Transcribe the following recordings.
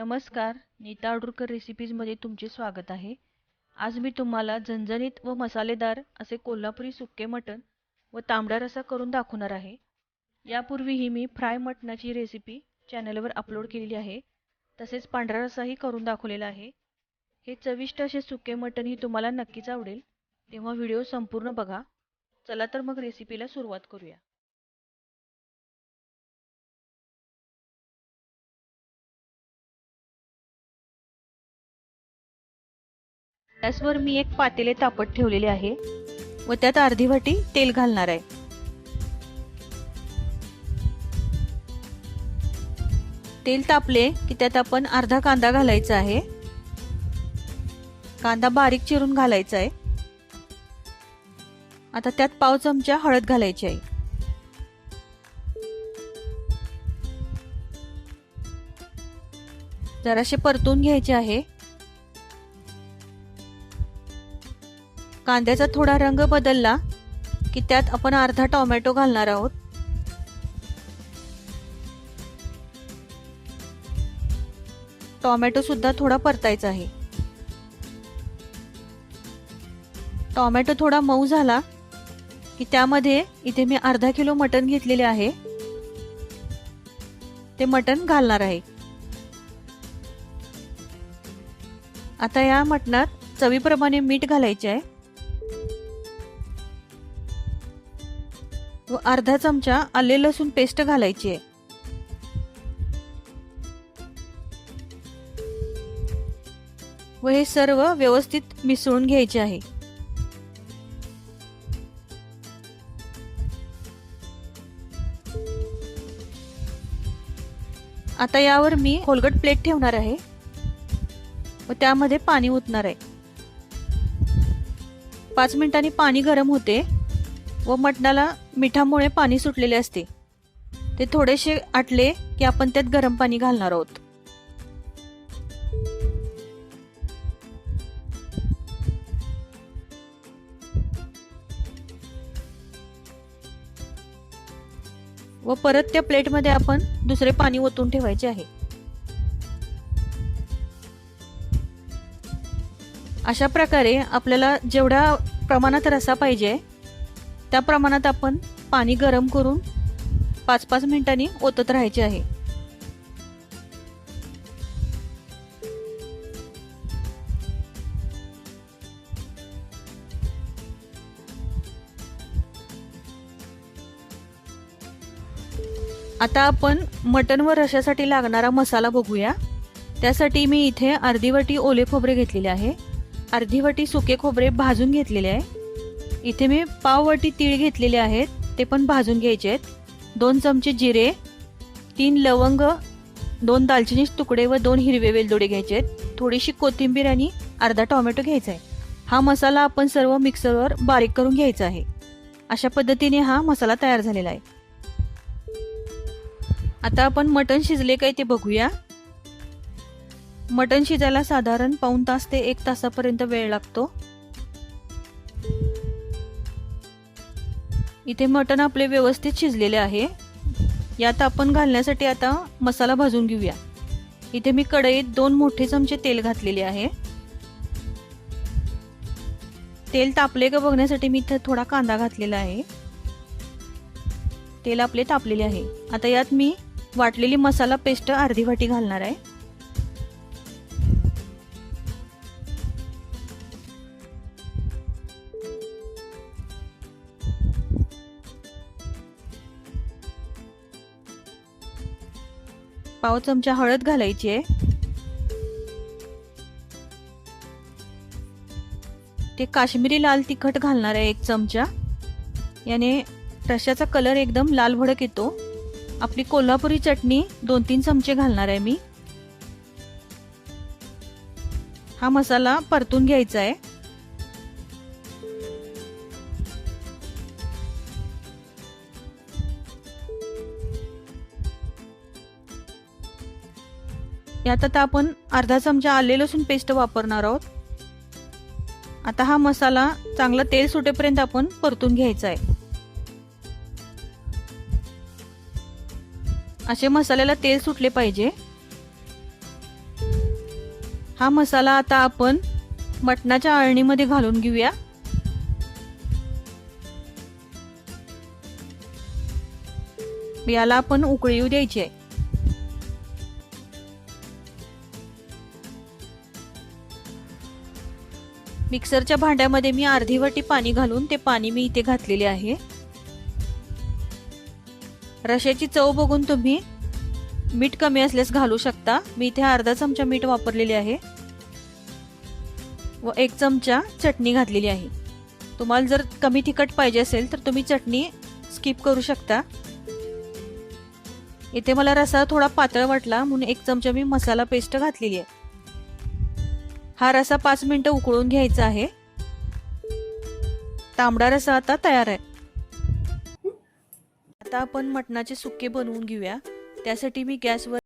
नमस्कार नीता अडुरकर रेसिपीजमध्ये तुमचे स्वागत आहे. आज मी तुम्हाला झणझणीत व मसालेदार असे कोल्हापुरी सुके मटण व तांबडा रसा करून दाखवणार आहे. यापूर्वीही मी फ्राय मटणाची रेसिपी चॅनलवर अपलोड केलेली आहे. तसेच पांढरा रसाही करून दाखवलेला आहे. हे चविष्ट असे सुके मटणही तुम्हाला नक्कीच आवडेल. तेव्हा व्हिडिओ संपूर्ण बघा. चला तर मग रेसिपीला सुरुवात करूया. गॅसवर मी एक पातेले तापत ठेवलेले आहे. व त्यात अर्धी वाटी तेल घालणार आहे. तेल तापले की त्यात आपण अर्धा कांदा घालायचा आहे. कांदा बारीक चिरून घालायचा आहे. आता त्यात पाव चमचा हळद घालायची आहे. जराशे परतून घ्यायचे आहे. कांद्याचा थोडा रंग बदलला की त्यात आपण अर्धा टोमॅटो घालणार आहोत. टोमॅटो सुद्धा थोडा परतायचा आहे. टोमॅटो थोडा मऊ झाला की त्यामध्ये इथे मी अर्धा किलो मटण घेतलेले आहे. ते मटण घालणार आहे. आता या मटणात चवीप्रमाणे मीठ घालायचे आहे. व अर्धा चमचा आले लसूण पेस्ट घालायची आहे. व हे सर्व व्यवस्थित मिसळून घ्यायचे आहे. आता यावर मी खोलगट प्लेट ठेवणार आहे. व त्यामध्ये पाणी ओतणार आहे. पाच मिनिटांनी पाणी गरम होते. व मटणाला मिठामुळे पाणी सुटलेले असते. ते थोडेसे आटले की आपण त्यात गरम पाणी घालणार आहोत. व परत त्या प्लेटमध्ये आपण दुसरे पाणी ओतून ठेवायचे आहे. अशा प्रकारे आपल्याला जेवढ्या प्रमाणात रसा पाहिजे त्या प्रमाणात आपण पाणी गरम करून पाच पाच मिनिटांनी ओतत राहायचे आहे. आता आपण मटण व रशासाठी लागणारा मसाला बघूया. त्यासाठी मी इथे अर्धी वाटी ओले खोबरे घेतलेले आहे. अर्धी वाटी सुके खोबरे भाजून घेतलेले आहे. इथे मी पाववाटी तीळ घेतलेले आहेत ते पण भाजून घ्यायचे आहेत. दोन चमचे जिरे तीन लवंग दोन दालचिनीचे तुकडे व दोन हिरवे वेलदोडे घ्यायचे आहेत. थोडीशी कोथिंबीर आणि अर्धा टोमॅटो घ्यायचा आहे. हा मसाला आपण सर्व मिक्सरवर बारीक करून घ्यायचा आहे. अशा पद्धतीने हा मसाला तयार झालेला आहे. आता आपण मटण शिजले काय ते बघूया. मटण शिजायला साधारण पाऊन तास ते एक तासापर्यंत वेळ लागतो. इथे मटण आपले व्यवस्थित शिजलेले आहे. यात आपण घालण्यासाठी आता मसाला भाजून घेऊया. इथे मी कढईत दोन मोठे चमचे तेल घातलेले आहे. तेल तापले का बघण्यासाठी मी इथं थोडा कांदा घातलेला आहे. तेल आपले तापलेले आहे. आता यात मी वाटलेली मसाला पेस्ट अर्धी वाटी घालणार आहे. पाव चमचा हळद घालायची आहे. ते काश्मीरी लाल तिखट घालणार आहे एक चमचा. याने रश्याचा कलर एकदम लाल भडक येतो. आपली कोल्हापुरी चटणी दोन तीन चमचे घालणार आहे मी. हा मसाला परतून घ्यायचा आहे. यात आता आपण अर्धा चमचा आले लसूण पेस्ट वापरणार आहोत. आता हा मसाला चांगला तेल सुटेपर्यंत आपण परतून घ्यायचा आहे. असे मसाल्याला तेल सुटले पाहिजे. हा मसाला आता आपण मटणाच्या आळणीमध्ये घालून घेऊया. याला आपण उकळी येऊ द्यायची आहे. मिक्सरच्या भांड्यामध्ये मी अर्धी वाटी पाणी घालून ते पाणी मी इथे घातलेले आहे. रश्याची चव बघून तुम्ही मीठ कमी असल्यास घालू शकता. मी इथे अर्धा चमचा मीठ वापरलेले आहे. व एक चमचा चटणी घातलेली आहे. तुम्हाला जर कमी तिखट पाहिजे असेल तर तुम्ही चटणी स्किप करू शकता. इथे मला रसा थोडा पातळ वाटला म्हणून एक चमचा मी मसाला पेस्ट घातलेली आहे. हा रसा पाच मिनिटं उकळून घ्यायचा आहे. तांबडा रसा आता तयार आहे. आता आपण मटणाचे सुके बनवून घेऊया. त्यासाठी मी गॅसवर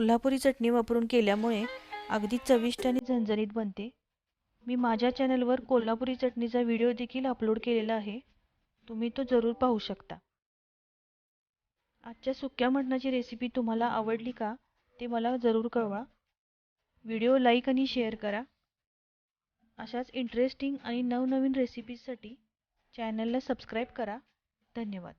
कोल्हापुरी चटणी वापरून केल्यामुळे अगदी चविष्ट आणि झणझणीत बनते. मी माझ्या चॅनलवर कोल्हापुरी चटणीचा व्हिडिओ देखील अपलोड केलेला आहे. तुम्ही तो जरूर पाहू शकता. आजच्या सुक्या मटणाची रेसिपी तुम्हाला आवडली का ते मला जरूर कळवा. व्हिडिओ लाईक आणि शेअर करा. अशाच इंटरेस्टिंग आणि नवनवीन रेसिपीजसाठी चॅनलला सबस्क्राईब करा. धन्यवाद.